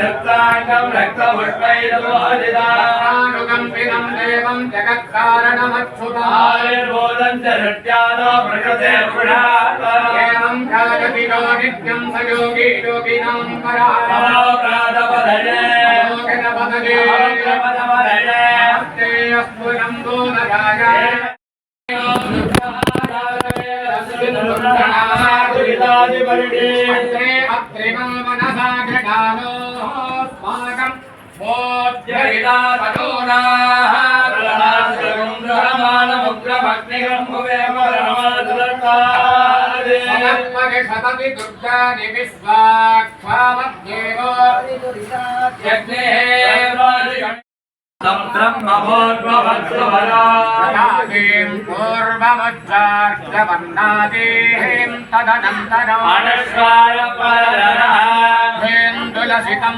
रक्ताङ्गम् रक्तपुष्पैर्वोदितानुकम्पिनम् देवम् जगत्कारणमच्छुतायर्बोधम् च नृत्यादो प्रकृते एवम् जागति नो नित्यम् स योगी योगिनाम् परादपदये लोकनपदये पदपदये हस्ते अस्फुरम् दोनराय ृष्टादिपरिणे సమర్పగే సతతి దుర్గాని విశ్వాక్షామద్యేవో యజ్ఞేం పూర్వముచ్చార్యవర్ణాదేహేం తదనంతరం హేం తులసితం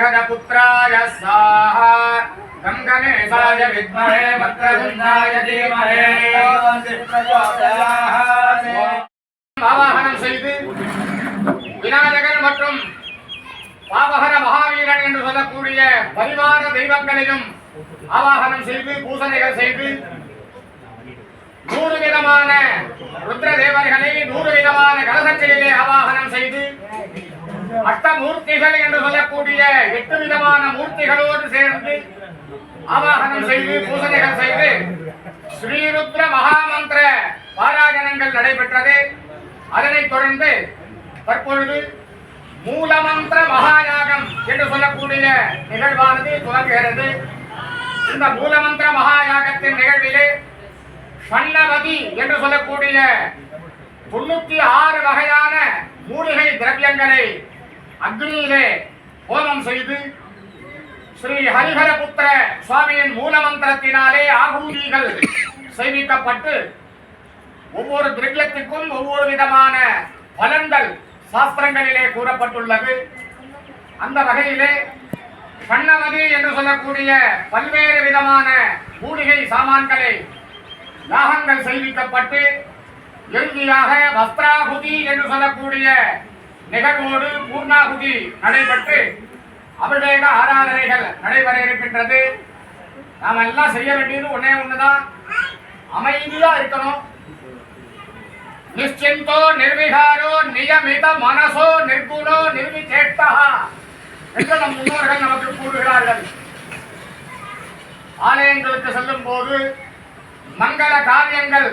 ஹாம் ஹரிஹரபுத்ராய ஸ்வாஹா கங்கணேசாய வித்மஹே வக்ரதுண்டாய தீமஹே ஆவாகனம் செய்து விநாயகர் மற்றும் பாவகர மகாவீரன் என்று சொல்லக்கூடிய பரிவார தெய்வங்களையும் ஆவாகனம் செய்து பூசனைகள் செய்து நூறு விதமான ருத்ர தேவர்களை நூறு விதமான கலசங்களிலே ஆவாகனம் செய்து அஷ்டமூர்த்திகள் என்று சொல்லக்கூடிய எட்டு விதமான மூர்த்திகளோடு சேர்ந்து ஆவாகனம் செய்து பூசனைகள் செய்து ஸ்ரீருத்ர மகாமந்திர பாராயணங்கள் நடைபெற்றது. அதனைத் தொடர்ந்து தற்பொழுது மூலமந்திர மகாயாகம் என்று சொல்லக்கூடிய நிகழ்வானது துவங்குகிறது. இந்த மூலமந்திர மகாயாகத்தின் நிகழ்விலே ஷண்ணவதி என்று சொல்லக்கூடிய தொண்ணூத்தி ஆறு வகையான மூலிகை திரவியங்களை அக்னியிலே ஹோமம் செய்து ஸ்ரீ ஹரிஹரபுத்திர சுவாமியின் மூல மந்திரத்தினாலே ஆகூதிகள் செய்விக்கப்பட்டு ஒவ்வொரு திரவியத்துக்கும் ஒவ்வொரு விதமான பலன்கள் சாஸ்திரங்களிலே கூறப்பட்டுள்ளது. அந்த வகையிலே கண்ணமதி என்று சொல்லக்கூடிய பல்வேறு விதமான மூலிகை சாமான்களை யாகங்கள் செய்விக்கப்பட்டு இறுதியாக வஸ்திராகுதி என்று சொல்லக்கூடிய நிகழ்வோடு பூர்ணாகுதி நடைபெற்று அபிஷேக ஆராதனைகள் நடைபெற இருக்கின்றது நாம் எல்லாம் செய்ய வேண்டியது ஒன்னே ஒண்ணுதான். அமைதியா இருக்கணும். நிச்சிந்தோ நிர்விகாரோ நியமித மனசோ நிர்குணோ நிர்விச்சேட்டா என்று நம் முன்னோர்கள் நமக்கு கூறுகிறார்கள். ஆலயங்களுக்கு செல்லும் போது மங்கள காரியங்கள்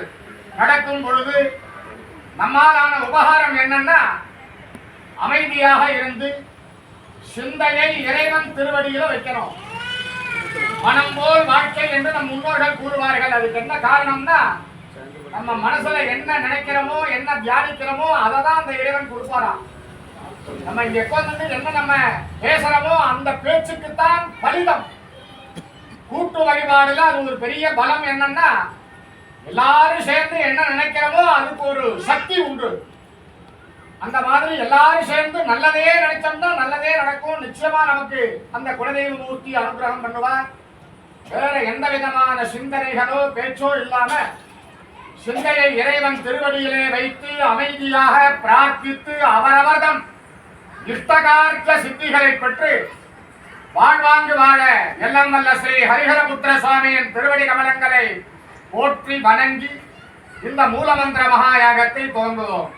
நடக்கும் பொழுது நம்மாலான உபகாரம் என்னன்னா அமைதியாக இருந்து சிந்தையை இறைவன் திருவடியில வைக்கணும். மனம் போல் வாழ்க்கை என்று நம் முன்னோர்கள் கூறுவார்கள். அதுக்கு என்ன காரணம்னா நம்ம மனசுல என்ன நினைக்கிறோமோ என்ன தியானிக்கிறோமோ அதை தான் அந்த இறைவன் கொடுப்பாராம். நம்ம இங்க உட்கார்ந்து என்ன நம்ம பேசுறோமோ அந்த பேச்சுக்கு தான் பலிதம். கூட்டு வழிபாடுல அது ஒரு பெரிய பலம் என்னன்னா எல்லாரும் சேர்ந்து என்ன நினைக்கிறோமோ அதுக்கு ஒரு சக்தி உண்டு. அந்த மாதிரி எல்லாரும் சேர்ந்து நல்லதே நினைச்சோம்னா நல்லதே நடக்கும். நிச்சயமா நமக்கு அந்த குலதெய்வ மூர்த்தி அனுகிரகம் பண்ணுவார். வேற எந்த விதமான சிந்தனைகளோ பேச்சோ இல்லாம சிந்தையை இறைவன் திருவடியிலே வைத்து அமைதியாக பிரார்த்தித்து அவரவர்தம் இஷ்டகார்த்த சித்திகளை பெற்று வாழ்வாங்கு வாழ எல்லாம் வல்ல ஸ்ரீ ஹரிஹரபுத்திர சுவாமியின் திருவடி கமலங்களை போற்றி வணங்கி இந்த மூலமந்திர மகாயாகத்தை தோன்றுவோம்